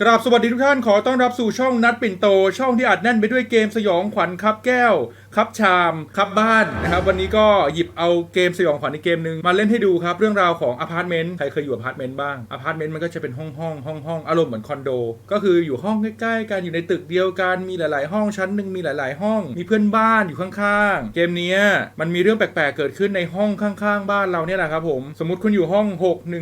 กราบสวัสดีทุกท่านขอต้อนรับสู่ช่องนัดปิ่นโต ช่องที่อัดแน่นไปด้วยเกมสยองขวัญครับแก้วครับชามครับบ้านนะครับวันนี้ก็หยิบเอาเกมสยองขวัญในเกมหนึ่งมาเล่นให้ดูครับ เรื่องราวของอพาร์ตเมนต์ใครเคยอยู่อพาร์ตเมนต์บ้างอพาร์ตเมนต์มันก็จะเป็นห้องห้องห้องห้องอารมณ์เหมือนคอนโด ก็คืออยู่ห้องใกล้ๆกันอยู่ในตึกเดียวกันมีหลาย ๆ ห้องชั้นหนึ่งมีหลาย ๆ ห้อง มีเพื่อนบ้านอยู่ข้างๆ เกมนี้มันมีเรื่องแปลกๆเกิดขึ้นในห้องข้างๆ บ้านเราเนี่ยแหละครับผมสมมติคุณอยู่ห้อง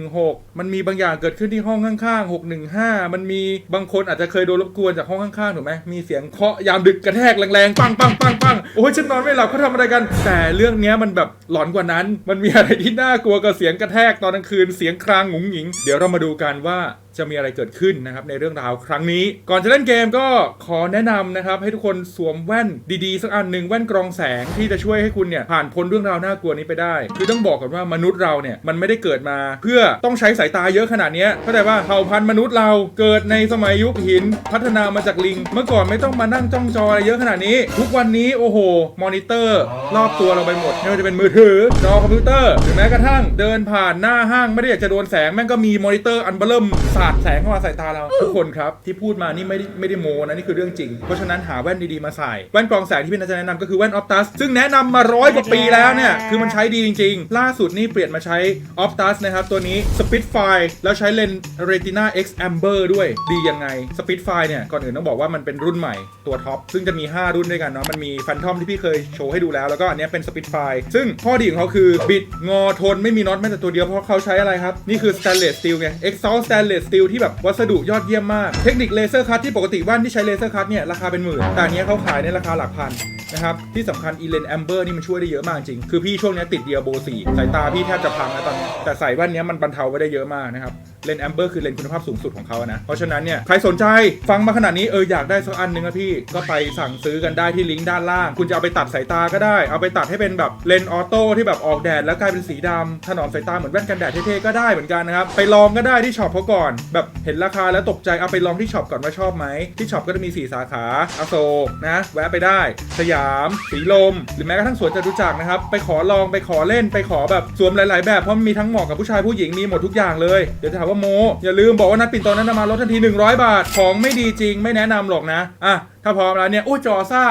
616 มันมีบางอย่างเกิดขึ้นที่ห้องข้างๆ 615 มันมีบางคนอาจจะเคยโดนรบกวนจากห้องข้างๆถูกไหมมีเสียงเคาะยามดึกกระแทกแรงๆปังปังปังปังโอ้ยฉันนอนไม่หลับเขาทำอะไรกัน แต่เรื่องนี้มันแบบหลอนกว่านั้น มันมีอะไรที่น่ากลัวกับเสียงกระแทกตอนกลางคืนเสียงครางหงุงหงิง เดี๋ยวเรามาดูกันว่า จะมีอะไรเกิดขึ้นนะครับในเรื่องราวครั้งนี้ ก่อนจะเล่นเกมก็ขอแนะนำนะครับให้ทุกคนสวมแว่นดีๆ สักอันหนึ่งแว่นกรองแสงที่จะช่วยให้คุณเนี่ยผ่านพ้นเรื่องราวน่ากลัวนี้ไปได้ คือต้องบอกก่อนว่ามนุษย์เราเนี่ยมันไม่ได้เกิดมา เพื่อต้องใช้สายตาเยอะขนาดนี้เข้าใจว่าเผ่าพันธุ์มนุษย์เราเกิดในสมัยยุคหิน พัฒนามาจากลิง เมื่อก่อนไม่ต้องมานั่งจ้องจออะไรเยอะขนาดนี้ ทุกวันนี้โอ้โห มอนิเตอร์รอบตัวเราไปหมดไม่ว่าจะเป็นมือถือจอคอมพิวเตอร์หรือแม้กระทั่ง เดินผ่านหน้าห้างไม่ได้อยากจะโดนแสงแม่งก็มีมอนิเตอร์อันเบอร์เริ่มสาดแสงเข้ามาใส่ตาเราทุกคนครับที่พูดมานี่ไม่ได้ไม่ได้โมนะนี่คือเรื่องจริง เพราะฉะนั้นหาแว่นดีๆมาใส่ แว่นกรองแสงที่พี่นัทจะแนะนำก็คือแว่นออฟตัสซึ่งแนะนำมาร้อยกว่าปีแล้วเนี่ยคือมันใช้ดีจริง ๆ ล่าสุดนี่เปลี่ยนมาใช้ออฟตัสนะครับตัวนี้ Spitfire แล้วใช้เลนส์ Retina X Amber ด้วยดียังไง Spitfire เนี่ยก่อนอื่นต้องบอกว่ามันเป็นรุ่นใหม่ตัวท็อปซึ่งจะมี 5 รุ่นด้วยกันเนาะมันมี Phantom ที่พี่เคยโชว์ให้ดูแล้วแล้วก็อันเนี้ยเป็น Spitfire ซึ่งข้อดีของเขาคือบิดงอทนไม่มีน็อตแม้แต่ตัวเดียวเพราะเขาใช้อะไรครับนี่คือ Stainless Steel ไง Exhaust Stainless ติลที่แบบวัสดุยอดเยี่ยมมาก เทคนิคเลเซอร์คัตที่ปกติว่านที่ใช้เลเซอร์คัตเนี่ยราคาเป็นหมื่น แต่อันเนี้ยเขาขายในราคาหลักพันนะครับ ที่สำคัญอีเลนแอมเบอร์นี่มันช่วยได้เยอะมากจริง คือพี่ช่วงนี้ติดเดียโบสีสายตาพี่แทบจะพังแล้วตอนนี้แต่ใส่แว่นนี้มันบรรเทาไว้ได้เยอะมากนะครับ เลนส์แอมเบอร์คือเลนส์คุณภาพสูงสุดของเขาอะนะ เพราะฉะนั้นเนี่ยใครสนใจฟังมาขนาดนี้เอออยากได้สักอันหนึ่งนะพี่ก็ไปสั่งซื้อกันได้ที่ลิงก์ด้านล่าง คุณจะเอาไปตัดสายตาก็ได้ เอาไปตัดให้เป็นแบบเลนส์ออโต้ที่แบบออกแดดแล้วกลายเป็นสีดำถนอมสายตาเหมือนแว่นกันแดดเท่ๆก็ได้เหมือนกันนะครับไปลองก็ได้ที่ช็อปเขาก่อน แบบเห็นราคาแล้วตกใจเอาไปลองที่ช็อปก่อนว่าชอบไหมที่ช็อปก็จะมี 4 สาขาอโศกนะแวะไปได้ สยาม สีลม หรือแม้กระทั่งสวนจตุจักรนะครับไปขอลองไปขอเล่นไปขอแบบสวมหลาย ๆ แบบเพราะมีทั้งเหมาะกับผู้ชายผู้หญิงมีหมดทุกอย่างเลยเดี๋ยวจะถามว่าโม อย่าลืมบอกว่านัดปิ่นโตนั้นมาลดทันที 100 บาท ของไม่ดีจริงไม่แนะนำหรอกนะอะถ้าพร้อมแล้วเนี่ยโอ้จอซ่า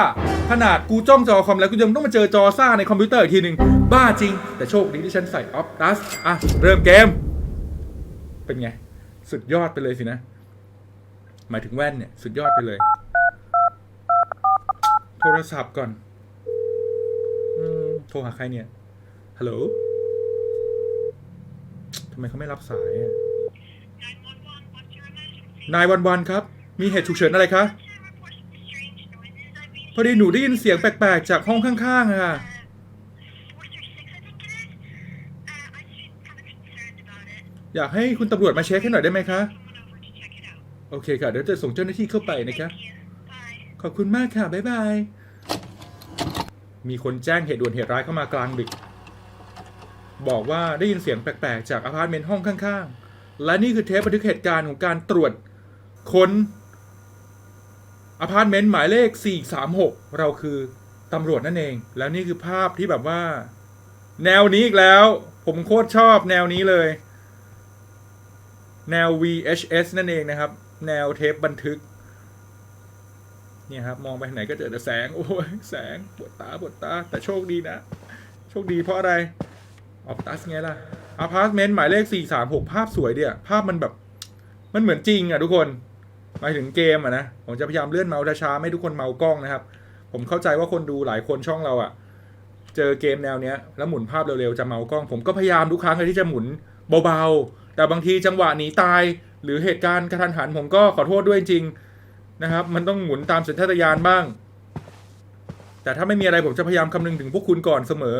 ขนาดกูจ้องจอคอมแล้วกูยังต้องมาเจอจอซ่าในคอมพิวเตอร์อีกทีหนึ่งบ้าจริง แต่โชคดีที่ฉันใส่ออฟตัสอะเริ่มเกม เป็นไง สุดยอดไปเลยสินะ หมายถึงแว่นเนี่ยสุดยอดไปเลย โทรศัพท์ก่อนโทรหาใครเนี่ยฮัลโหลทำไมเขาไม่รับสายอะ นายวันวันครับ มีเหตุฉุกเฉินอะไรคะ พอดีหนูได้ยินเสียงแปลกๆ จากห้องข้างๆอะค่ะ อยากให้คุณตำรวจมาเช็คให้หน่อยได้ไหมคะ โอเคค่ะ เดี๋ยวจะส่งเจ้าหน้าที่เข้าไปนะคะ ขอบคุณมากค่ะ บ๊ายบาย มีคนแจ้งเหตุด่วนเหตุร้ายเข้ามากลางดึก บอกว่าได้ยินเสียงแปลกๆ จากอพาร์ตเมนต์ห้องข้างๆ และนี่คือเทปบันทึกเหตุการณ์ของการตรวจ ค้นอพาร์ตเมนต์หมายเลข 436 เราคือตำรวจนั่นเอง แล้วนี่คือภาพที่แบบว่า แนวนี้อีกแล้ว ผมโคตรชอบแนวนี้เลย แนว VHS นั่นเองนะครับ แนวเทปบันทึก เนี่ยครับ มองไปไหนก็เจอแต่แสง โอ้ยแสง ปวดตา ปวดตา แต่โชคดีนะ โชคดีเพราะอะไร ออฟตัสไงล่ะอพาร์ตเมนต์หมายเลข 436 ภาพสวยเดียภาพมันแบบ มันเหมือนจริงอะทุกคน หมายถึงเกมอะนะผมจะพยายามเลื่อนเมาส์ช้าๆไม่ทุกคนเมากล้องนะครับ ผมเข้าใจว่าคนดูหลายคนช่องเราอะเจอเกมแนวเนี้ยแล้วหมุนภาพเร็วๆจะเมากล้อง ผมก็พยายามทุกครั้งเลยที่จะหมุนเบาๆ แต่บางทีจังหวะหนีตาย หรือเหตุการณ์กระทันหันผมก็ขอโทษด้วยจริงนะครับ มันต้องหมุนตามสัญชาตญาณบ้าง แต่ถ้าไม่มีอะไรผมจะพยายามคำนึงถึงพวกคุณก่อนเสมอ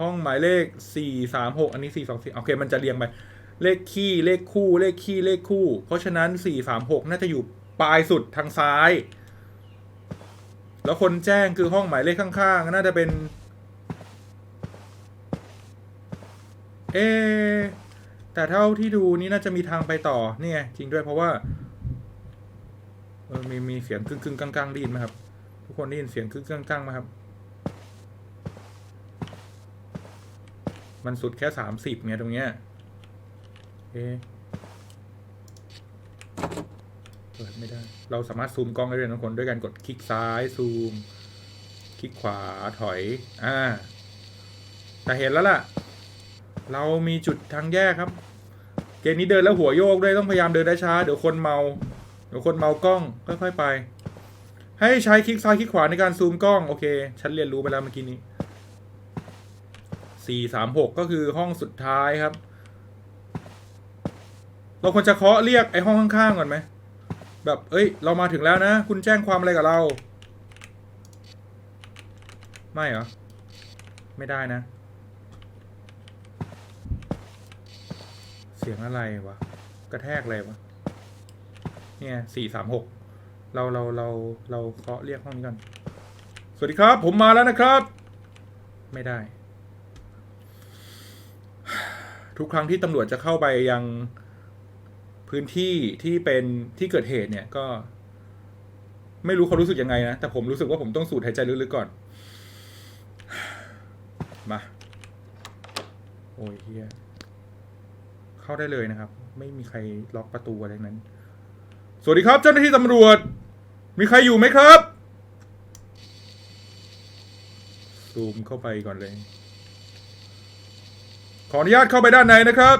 ห้องหมายเลข 4 3 6 อันนี้ 4 2 4 โอเค มันจะเรียงไป เลขคี่เลขคู่เลขคี่เลขคู่ เพราะฉะนั้น 4 3 6 น่าจะอยู่ปลายสุดทางซ้าย แล้วคนแจ้งคือห้องหมายเลขข้างๆ น่าจะเป็น เอ แต่เท่าที่ดูนี่น่าจะมีทางไปต่อเนี่ยจริงด้วยเพราะว่าเออมีมีเสียงกึ่งกึ่งๆกลางๆได้ยินไหมครับ ทุกคนได้ยินเสียงกึ่งกึ่งๆกลางๆไหมครับ มันสุดแค่สามสิบไงตรงเนี้ย เอ๊เปิดไม่ได้ เราสามารถซูมกล้องได้เลยนะทุกคนด้วยการกดคลิกซ้ายซูม คลิกขวาถอย อ่า แต่เห็นแล้วล่ะ เรามีจุดทางแยกครับ เกมนี้เดินแล้วหัวโยกด้วยต้องพยายามเดินได้ช้า เดี๋ยวคนเมา เดี๋ยวคนเมากล้องค่อยๆไป ให้ใช้คลิกซ้ายคลิกขวาในการซูมกล้อง โอเค ฉันเรียนรู้ไปแล้วเมื่อกี้นี้สี่สามหกก็คือห้องสุดท้ายครับ เราควรจะเคาะเรียกไอ้ห้องข้างๆก่อนไหมแบบเอ้ย เรามาถึงแล้วนะ คุณแจ้งความอะไรกับเรา ไม่เหรอ ไม่ได้นะ เสียงอะไรวะ กระแทกอะไรวะ เนี่ยสี่สามหกเราเราเราเราเคาะเรียกห้องนี้ก่อนสวัสดีครับ ผมมาแล้วนะครับ ไม่ได้ ทุกครั้งที่ตำรวจจะเข้าไปยัง พื้นที่ที่เป็นที่เกิดเหตุเนี่ยก็ ไม่รู้เขารู้สึกยังไงนะ แต่ผมรู้สึกว่าผมต้องสูดหายใจลึกๆก่อน มา โอ้ยเฮียเข้าได้เลยนะครับ ไม่มีใครล็อกประตูอะไรนั้น สวัสดีครับเจ้าหน้าที่ตำรวจ มีใครอยู่ไหมครับ ซูมเข้าไปก่อนเลย ขออนุญาตเข้าไปด้านในนะครับ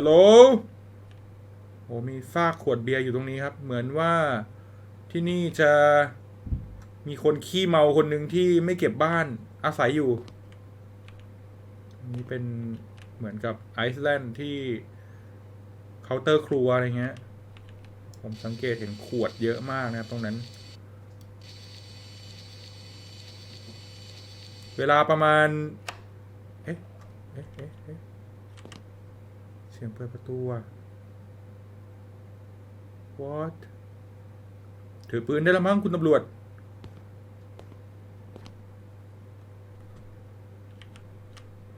ฮัลโหล โอ้มีซากขวดเบียร์อยู่ตรงนี้ครับ เหมือนว่าที่นี่จะมีคนขี้เมาคนหนึ่งที่ไม่เก็บบ้านอาศัยอยู่ นี่เป็นเหมือนกับไอซ์แลนด์ที่เคาน์เตอร์ครัวอะไรเงี้ย ผมสังเกตเห็นขวดเยอะมากนะครับตรงนั้น เวลาประมาณ เอ๊ะ เอ๊ะ เอ๊ะ สียงเปิดประตู what ถือปืนได้แล้วมั้งคุณตำรวจ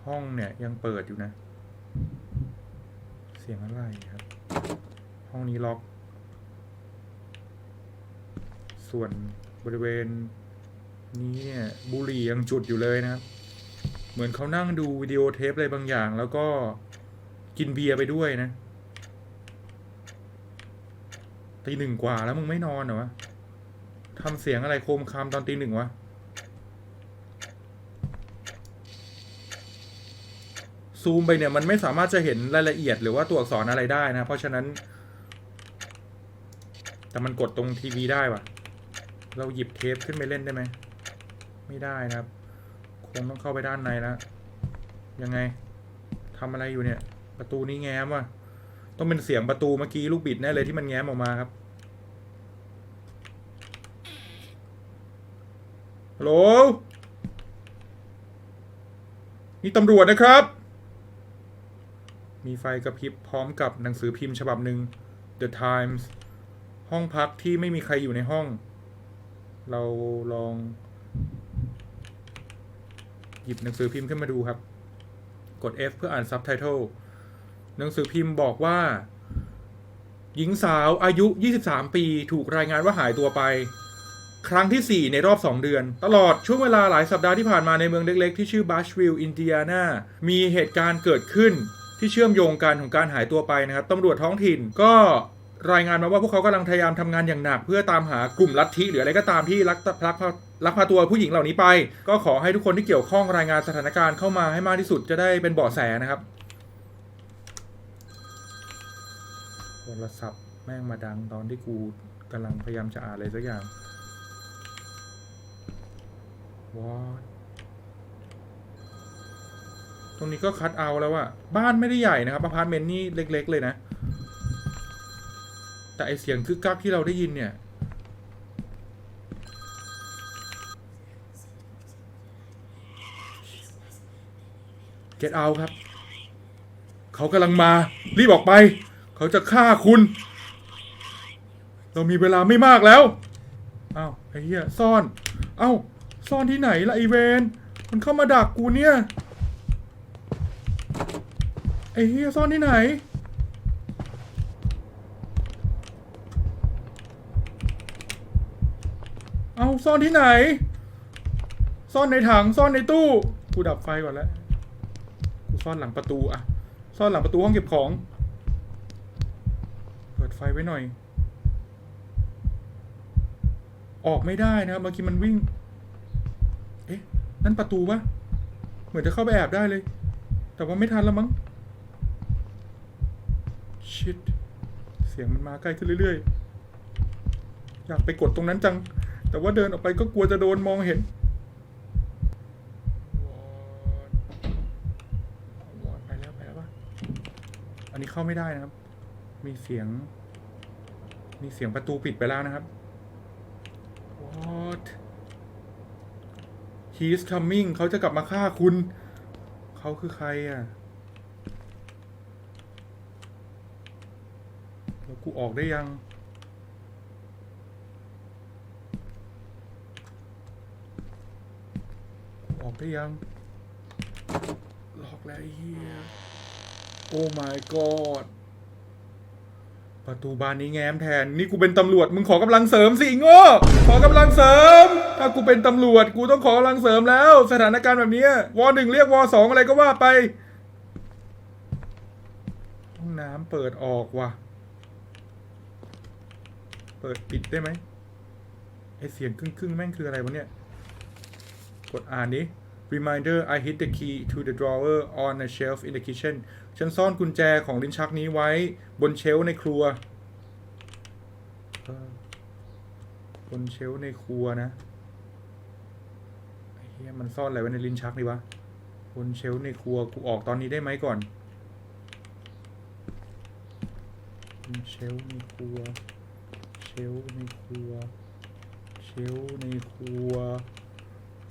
ห้องเนี่ยยังเปิดอยู่นะ เสียงอะไรครับ ห้องนี้ล็อก ส่วนบริเวณนี้เนี่ยบุหรี่ยังจุดอยู่เลยนะครับ เหมือนเขานั่งดูวิดีโอเทปอะไรบางอย่างแล้วก็ กินเบียร์ไปด้วยนะตีหนึ่งกว่าแล้วมึงไม่นอนเหรอวะทำเสียงอะไรโคมคามตอนตีหนึ่งวะซูมไปเนี่ยมันไม่สามารถจะเห็นรายละเอียดหรือว่าตัวอักษรอะไรได้นะ เพราะฉะนั้น แต่มันกดตรงทีวีได้วะเราหยิบเทปขึ้นไปเล่นได้ไหม ไม่ได้นะครับ คงต้องเข้าไปด้านในแล้ว ยังไงทำอะไรอยู่เนี่ย ประตูนี้แง้มว่ะ ต้องเป็นเสียงประตูเมื่อกี้ลูกบิดแน่เลยที่มันแง้มออกมาครับฮัลโหลนี่ตำรวจนะครับ มีไฟกระพริบพร้อมกับหนังสือพิมพ์ฉบับหนึ่ง The Times ห้องพักที่ไม่มีใครอยู่ในห้อง เราลอง หยิบหนังสือพิมพ์ขึ้นมาดูครับ กด F เพื่ออ่านซับไตเติล หนังสือพิมพ์บอกว่า หญิงสาวอายุ 23 ปีถูกรายงานว่าหายตัวไป ครั้งที่ 4 ในรอบ 2 เดือน ตลอดช่วงเวลาหลายสัปดาห์ที่ผ่านมาในเมืองเล็กๆ ที่ชื่อบัชวิลล์อินเดียนา มีเหตุการณ์เกิดขึ้นที่เชื่อมโยงกันของการหายตัวไปนะครับตำรวจท้องถิ่นก็รายงานมาว่าพวกเขากำลังพยายามทำงานอย่างหนัก เพื่อตามหากลุ่มลัทธิหรืออะไรก็ตามที่ลักลักลักพาตัวผู้หญิงเหล่านี้ไป ก็ขอให้ทุกคนที่เกี่ยวข้องรายงานสถานการณ์เข้ามาให้มากที่สุดจะได้เป็นเบาะแสนะครับ โท รศัพท์แม่งมาดังตอนที่กูกำลังพยายามจะอ่านอะไรสักอย่างว้าตรงนี้ก็คัดเอาแล้วอะบ้านไม่ได้ใหญ่นะครับอพาร์ตเมนต์นี่เล็ก ๆ เลยนะ แต่ไอเสียงคึกคักที่เราได้ยินเนี่ย get out ครับ เขากำลังมา รีบออกไป เขาจะฆ่าคุณ เรามีเวลาไม่มากแล้วอ้าวไอ้เหี้ยซ่อนเอ้าซ่อนที่ไหนล่ะไอเวนมันเข้ามาดักกูเนี่ยไอ้เหี้ยซ่อนที่ไหนเอาซ่อนที่ไหน ซ่อนในถังซ่อนในตู้ กูดับไฟก่อนแล้ว กูซ่อนหลังประตูอะซ่อนหลังประตูห้องเก็บของ ดไฟไว้หน่อย ออกไม่ได้นะครับเมื่อกี้มันวิ่ง เอ๊ะ นั่นประตูปะเหมือนจะเข้าไปแอบได้เลย แต่ว่าไม่ทันแล้วมั้งชิดเสียงมันมาใกล้ขึ้นเรื่อยๆ อยากไปกดตรงนั้นจัง แต่ว่าเดินออกไปก็กลัวจะโดนมองเห็นวอดไปแล้วไปแล้วปะอันนี้เข้าไม่ได้นะครับ มีเสียง มีเสียงประตูปิดไปแล้วนะครับ What He's coming เขาจะกลับมาฆ่าคุณ เขาคือใครอะ แล้วกูออกได้ยัง ออกได้ยัง หลอกแล้วเฮียโอ้ my god ประตูบานนี้แง้มแทน นี่กูเป็นตำรวจ มึงขอกำลังเสริมสิโง่ขอกำลังเสริม ถ้ากูเป็นตำรวจ กูต้องขอกำลังเสริมแล้ว สถานการณ์แบบนี้วอหนึ่งเรียกวอสองอะไรก็ว่าไป ห้องน้ำเปิดออกว่ะ เปิดปิดได้ไหมไอเสียงครึ่งๆแม่งคืออะไรวะเนี่ย กดอ่านดิ Reminder I hid the key to the drawer on a shelf in the kitchen ฉันซ่อนกุญแจของลิ้นชักนี้ไว้ บนเชลในครัว บนเชลในครัวนะเฮียมันซ่อนอะไรไว้ในลิ้นชักนี่วะ บนเชลในครัวกูออกตอนนี้ได้ไหมก่อน บนเชลในครัว เชลในครัว เชลในครัว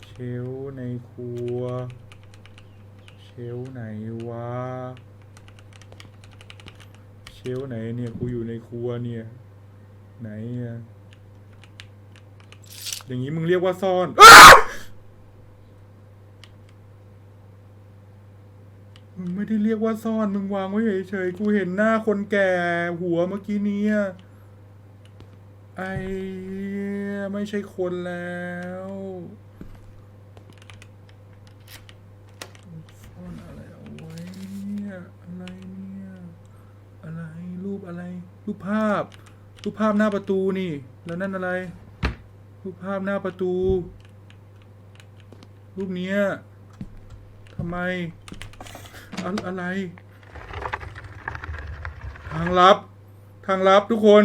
เชลในครัวเชลไหนวะ เชลฟ์ไหนเนี่ยกูอยู่ในครัวเนี่ย ไหนอะอย่างนี้มึงเรียกว่าซ่อนอ้ามึงไม่ได้เรียกว่าซ่อน มึงวางไว้เฉยๆกูเห็นหน้าคนแก่หัวเมื่อกี้เนี้ไอ้เหี้ยไม่ใช่คนแล้วซ่อนอะไรเอาไว้เนี่ยอะไรเนี่ย อะไรรูปอะไรูปภาพ รูปภาพหน้าประตูนี่ แล้วนั่นอะไร รูปภาพหน้าประตู รูปเนี้ยทำไมอะอะไร ทางลับ ทางลับทุกคน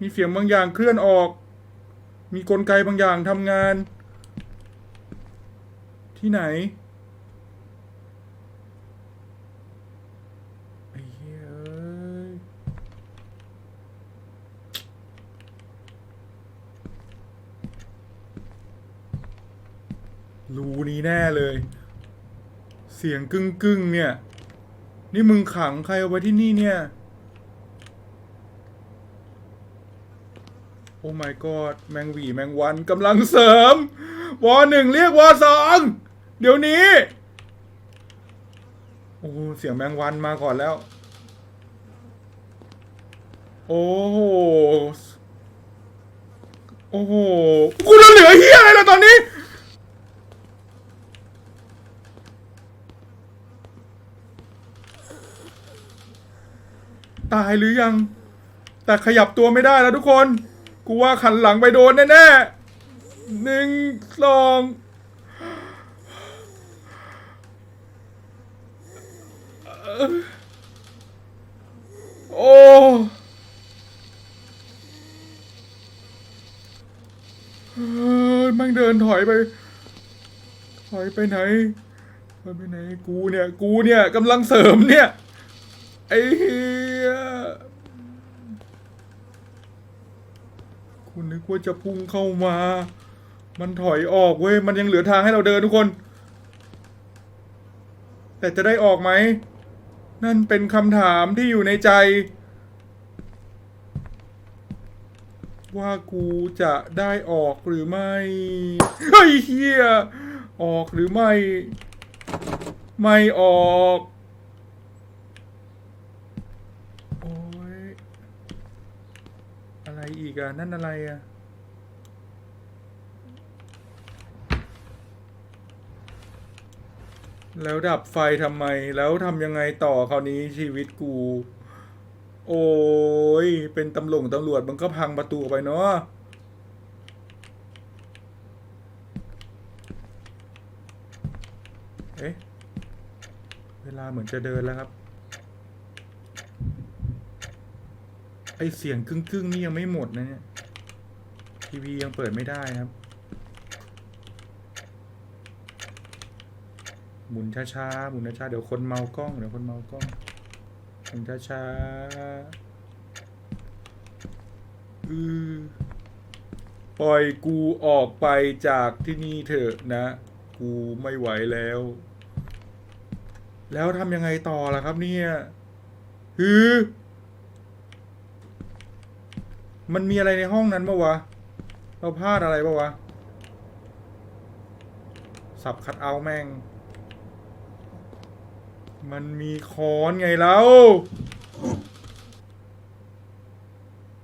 มีเสียงบางอย่างเคลื่อนออก มีกลไกบางอย่างทำงาน ที่ไหน ไอ้เหี้ยเอ้ยรูนี้แน่เลย เสียงกึ้งกึ้งเนี่ย นี่มึงขังใครเอาไว้ที่นี่เนี่ย โอ้ my god แมงหวีแมงวันกำลังเสริม วอหนึ่งเรียกวอสองเดี๋ยวนี้ โอ้เสียงแมงวันมาก่อนแล้ว โอ้โหโอ้โหกูจะเหลือเฮียอะไรล่ะตอนนี้ ตายหรือยัง แต่ขยับตัวไม่ได้แล้วทุกคน กูว่าขันหลังไปโดนแน่ๆหนึ่งสองโอ้เฮ้ยแมันเดินถอยไป ถอยไปไหนถอยไปไหน กูเนี่ย กูเนี่ยกำลังเสริมเนี่ย ไอ้เหี้ย คุณนึกว่าจะพุ่งเข้ามา มันถอยออกเว้ย มันยังเหลือทางให้เราเดินทุกคน แต่จะได้ออกไหม นั่นเป็นคำถามที่อยู่ในใจ ว่ากูจะได้ออกหรือไม่เฮ้ยเฮียออกหรือไม่ ไม่ออก โอ้ย อะไรอีกอะ นั่นอะไรอะ แล้วดับไฟทำไม แล้วทำยังไงต่อคราวนี้ชีวิตกู โอ้ย เป็นตำรวจตำรวจมันก็พังประตูไปเนาะเอ๊ะ เวลาเหมือนจะเดินแล้วครับ ไอเสียงครึ่งๆนี่ยังไม่หมดนะเนี่ยทีวียังเปิดไม่ได้ครับ หมุนช้าๆหมุนช้าๆเดี๋ยวคนเมากล้องเดี๋ยวคนเมากล้องหมุนช้าๆอือปล่อยกูออกไปจากที่นี่เถอะนะ กูไม่ไหวแล้ว แล้วทำยังไงต่อล่ะครับเนี่ยฮือ มันมีอะไรในห้องนั้นปะวะ เราพลาดอะไรปะวะ สับคัดเอาแม่ง มันมีค้อนไงแล้ว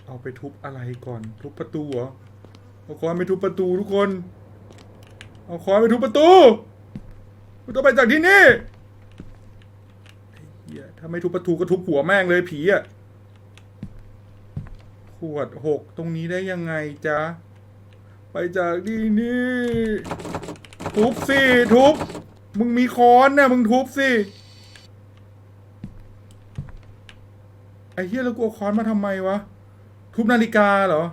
เอาไปทุบอะไรก่อน ทุบประตูเหรอ เอาค้อนไปทุบประตูทุกคน เอาค้อนไปทุบประตูกูต้องไปจากที่นี่ถ้าไม่ทุบประตูก็ทุบหัวแม่งเลยผีอะ ขวดหกตรงนี้ได้ยังไงจ๊ะ ไปจากที่นี่ ทุบสิ ทุบ มึงมีค้อนเนี่ยมึงทุบสิ ไอ้เหี้ยแล้วกูเอาค้อนมาทำไมวะ ทุบนาฬิกาเหรอ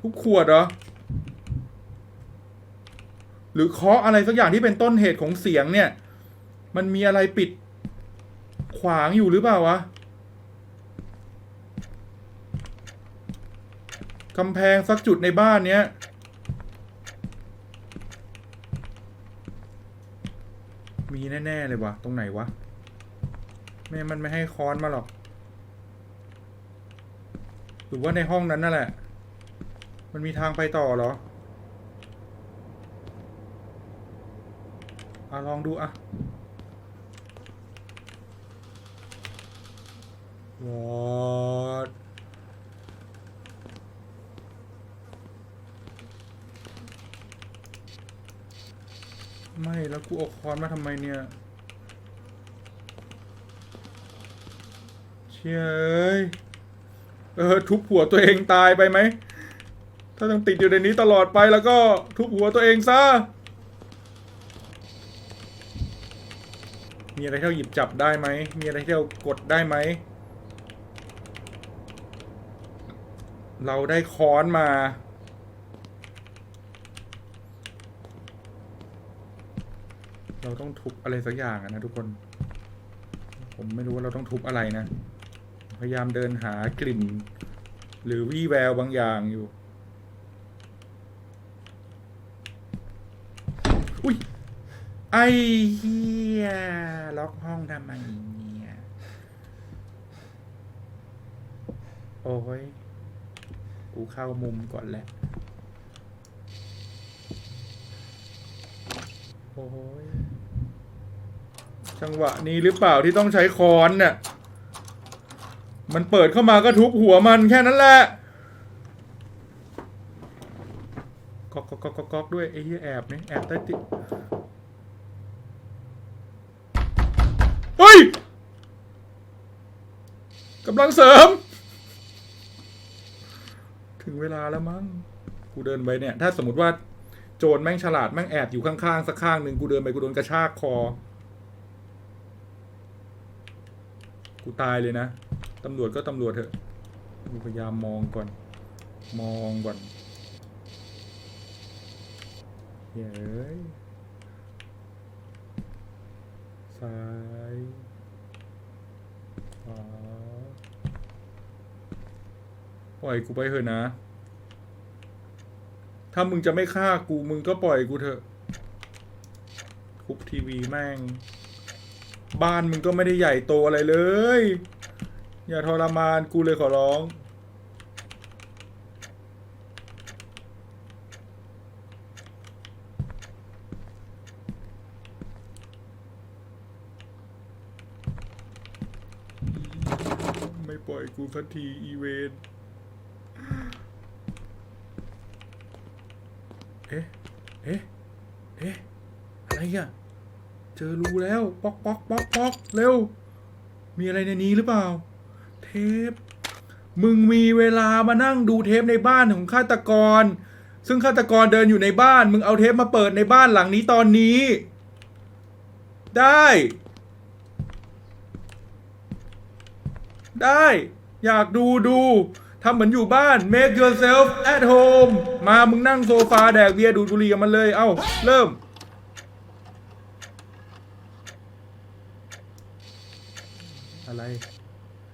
ทุบขวดเหรอ หรือเคาะอะไรสักอย่างที่เป็นต้นเหตุของเสียงเนี่ย มันมีอะไรปิดขวางอยู่หรือเปล่าวะ กำแพงสักจุดในบ้านเนี้ย มีแน่ ๆ เลยวะตรงไหนวะ แม่มันไม่ให้ค้อนมาหรอก หรือว่าในห้องนั้นนั่นแหละ มันมีทางไปต่อเหรออะลองดูอะวอด ไม่แล้วกูเอาค้อนมาทำไมเนี่ย เชี่ยเอ้ยเออทุบหัวตัวเองตายไปไหม ถ้าต้องติดอยู่ในนี้ตลอดไปแล้วก็ทุบหัวตัวเองซะ มีอะไรที่เราหยิบจับได้ไหม มีอะไรที่เรากดได้ไหม เราได้ค้อนมา เราต้องทุบอะไรสักอย่างนะทุกคน ผมไม่รู้ว่าเราต้องทุบอะไรนะ พยายามเดินหากลิ่น หรือวี่แววบางอย่างอยู่ อุ้ย ไอเฮียล็อกห้องทำไมเนี่ย โอ้ย กูเข้ามุมก่อนแหละ โอ้ยจังหวะนี้หรือเปล่าที่ต้องใช้ค้อนเนี่ยมันเปิดเข้ามาก็ทุบหัวมันแค่นั้นแหละก๊อกก๊อกก๊อกก๊อกก๊อกด้วยไอ้เหี้ยแอบนี่แอบใต้ติเฮ้ยกำลังเสริม ถึงเวลาแล้วมั้งกูเดินไปเนี่ย ถ้าสมมติว่า โจรแม่งฉลาดแม่งแอบอยู่ข้างๆสักข้างหนึ่งกูเดินไปกูโดนกระชากคอ กูตายเลยนะตำรวจก็ตำรวจเถอะกูพยายามมองก่อน มองก่อนเย้ยซ้ายขวาปล่อยกูไปเถอะนะ ถ้ามึงจะไม่ฆ่ากูมึงก็ปล่อยกูเถอะคุบทีวีแม่ง บ้านมึงก็ไม่ได้ใหญ่โตอะไรเลย อย่าทรมานกูเลยขอร้อง ไม่ปล่อยกูสักทีอีเวนต์ เอ๊ะเอ๊ะเอ๊ะอ๊ะ อะไรอะ เจอรูแล้ว ป๊อกป๊อกป๊อกป๊อกเร็ว มีอะไรในนี้หรือเปล่า เทป มึงมีเวลามานั่งดูเทปในบ้านของฆาตกร ซึ่งฆาตกรเดินอยู่ในบ้าน มึงเอาเทปมาเปิดในบ้านหลังนี้ตอนนี้ ได้ ได้ อยากดูดู ทำเหมือนอยู่บ้าน make yourself at home มามึงนั่งโซฟาแดกเบียร์ดูดบุหรี่กับมันเลย เอ้า เริ่ม อะไร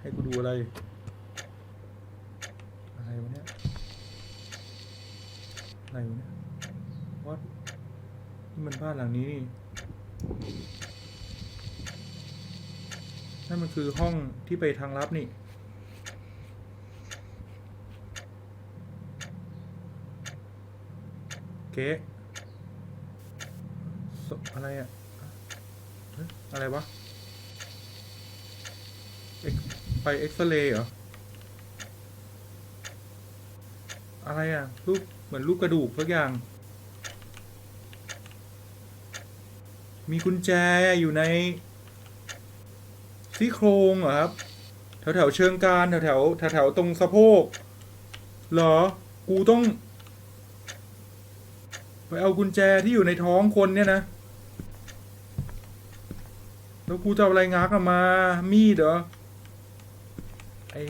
ให้กูดูอะไร อะไรวะเนี่ย อะไรวะเนี่ยวัดนี่มันบ้านหลังนี้นี่นั่นมันคือห้องที่ไปทางลับนี่ เก๊ะศพอะไรอะอะไรวะไปเอ็กซเรย์เหรอ อะไรอะ รูป เหมือนรูปกระดูกสักอย่าง มีกุญแจอยู่ในซี่โครงเหรอครับ แถวแถวเชิงกรานแถวแถวแถวแถวตรงสะโพก เหรอ กูต้อง ไปเอากุญแจที่อยู่ในท้องคนเนี่ยนะ แล้วกูจะเอาอะไรงักออกมา มีดเหรอ ไอ้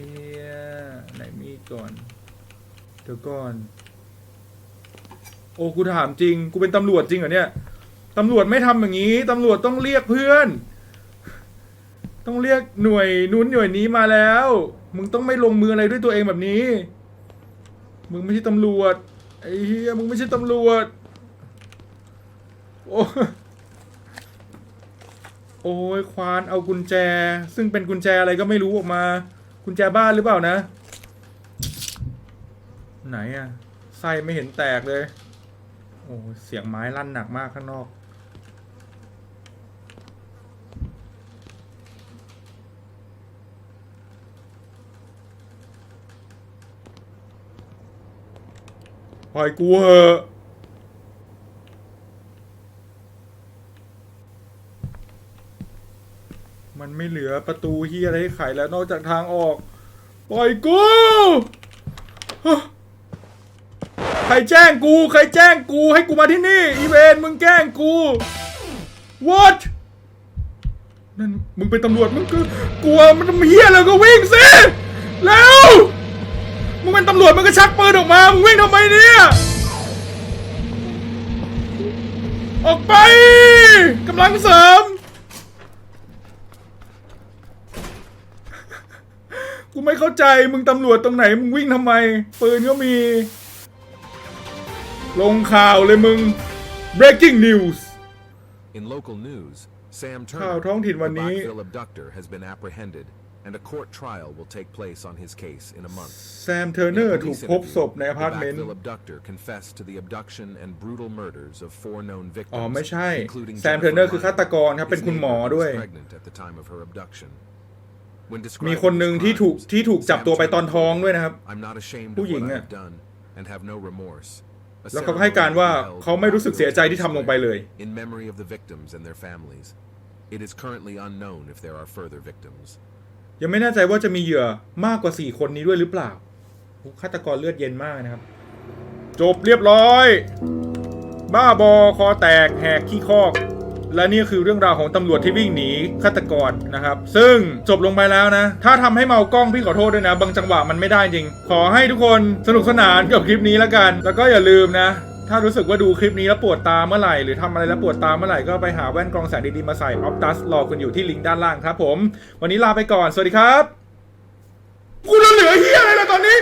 ไหนมีดก่อน เดี๋ยวก่อน โอ้กูถามจริง กูเป็นตำรวจจริงเหรอเนี่ย ตำรวจไม่ทำอย่างนี้ ตำรวจต้องเรียกเพื่อน ต้องเรียกหน่วยนู้นหน่วยนี้มาแล้ว มึงต้องไม่ลงมืออะไรด้วยตัวเองแบบนี้ มึงไม่ใช่ตำรวจไอ้เฮียมึงไม่ใช่ตำรวจ โอ้โอ้ยควานเอากุญแจ ซึ่งเป็นกุญแจอะไรก็ไม่รู้ออกมา กุญแจบ้านหรือเปล่านะ ไหนอะไส้ไม่เห็นแตกเลย โอ้เสียงไม้ลั่นหนักมากข้างนอก ปล่อยกูเหอะ มันไม่เหลือประตูเฮียอะไรให้ไขแล้วนอกจากทางออก ปล่อยกูใครแจ้งกูใครแจ้งกูให้กูมาที่นี่ อีเวนมึงแกล้งกู what นั่นมึงเป็นตำรวจมึงก็กลัวมันเฮียแล้วก็วิ่งสิแล้วมึงเป็นตำรวจมึงก็ชักปืนออกมา มึงวิ่งทำไมเนี่ย ออกไปกำลังเสริม กูไม่เข้าใจมึงตำรวจตรงไหนมึงวิ่งทำไม ปืนก็มี ลงข่าวเลยมึง breaking news In local news, Sam ข่าว Turner, ท้องถิ่น the วันนี้ Blackville abductor, has been apprehended, and a court trial will take place on his case in a month. แซมเทอร์เนอ In a ร์ถูก police พบศพ interview, ในอ the พาร์ตเมนต์ Blackville abductor confessed to the abduction and brutal murders of four known victims, อ๋อไม่ใช่ including แซมเทอร์เนอร์ Jennifer คือฆาตกรครับ Meyer, เป็นคุณหมอ his neighbor who ด้วย was pregnant at the time of her abduction. When มี describing คนหนึ่ง his ที่ถูก crimes, ที่ถูกจับ Sam ตัวไปตอน Turner ท้อง quoted, ด้วยนะครับ I'm not ashamed of ผู้หญิง what I อะ have done and have no remorse. A แล้วเขาให้การว่า ceremony will be เขาไม่รู้สึกเสียใจที่ทำลงไปเลย held in memory of the victims and their families. It is currently unknown if there are further victims. ยังไม่แน่ใจว่าจะมีเหยื่อมากกว่า 4 คนนี้ด้วยหรือเปล่าโอ้ฆาตกรเลือดเย็นมากนะครับ จบเรียบร้อย บ้าบอคอแตกแหกขี้คอก และนี่คือเรื่องราวของตำรวจที่วิ่งหนีฆาตกรนะครับ ซึ่งจบลงไปแล้วนะ ถ้าทำให้เมากล้องพี่ขอโทษด้วยนะ บางจังหวะมันไม่ได้จริง ขอให้ทุกคนสนุกสนานกับคลิปนี้แล้วกัน แล้วก็อย่าลืมนะถ้ารู้สึกว่าดูคลิปนี้แล้วปวดตาเมื่อไหร่ หรือทำอะไรแล้วปวดตาเมื่อไหร่ ก็ไปหาแว่นกรองแสงดีๆมาใส่ออฟตัสรอคุณอยู่ที่ลิงก์ด้านล่างครับผม วันนี้ลาไปก่อน สวัสดีครับ กูจะเหลือเฮียอะไรล่ะตอนนี้